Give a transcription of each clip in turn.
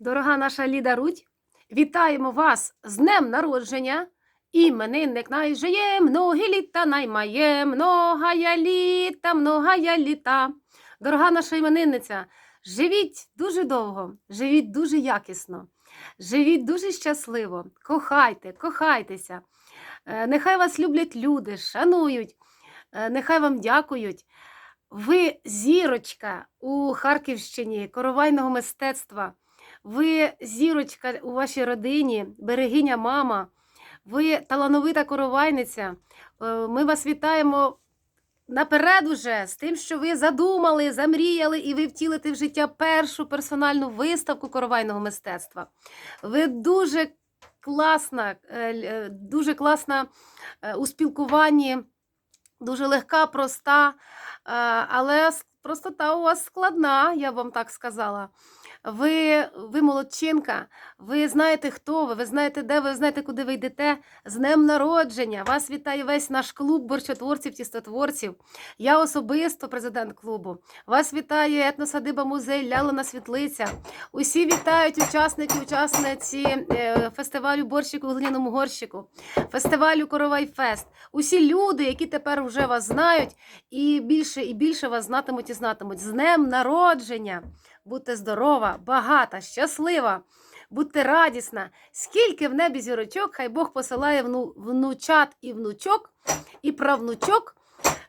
Дорога наша Ліда Рудь, вітаємо вас з днем народження. Іменинник най жиє, многі літа наймає, многая літа, многая літа. Дорога наша іменинниця, живіть дуже довго, живіть дуже якісно, живіть дуже щасливо, кохайте, кохайтеся. Е, Нехай вас люблять люди, шанують, е, нехай вам дякують. Ви зірочка у Харківщині коровайного мистецтва. Ви зірочка у вашій родині, берегиня мама. Ви талановита коровайниця. Е, Ми вас вітаємо наперед уже з тим, що ви задумали, замріяли і ви втілите в життя першу персональну виставку коровайного мистецтва. Ви дуже класна, е, е, дуже класна у спілкуванні, дуже легка, проста, але простота у вас складна, я вам так сказала. Ви, ви молодчинка, ви знаєте, хто ви, ви знаєте, де ви, ви знаєте, куди ви йдете. З днем народження! Вас вітає весь наш клуб борщотворців, тістотворців. Я особисто президент клубу. Вас вітає етносадиба музей Лялина Світлиця. Усі вітають учасники, учасниці е, фестивалю борщику у глиняному горщику, фестивалю Коровай Фест. Усі люди, які тепер вже вас знають, і більше і більше вас знатимуть і знатимуть. З днем народження! Будьте здорова, багата, щаслива, будьте радісна. Скільки в небі зірочок, хай Бог посилає вну, внучат і внучок, і правнучок.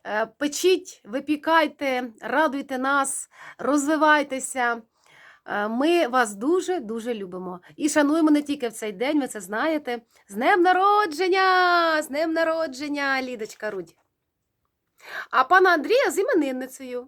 Е, Печіть, випікайте, радуйте нас, розвивайтеся. Е, Ми вас дуже дуже любимо і шануємо не тільки в цей день, ви це знаєте. З днем народження! З днем народження, Лідочка Рудь. А пана Андрія з іменинницею.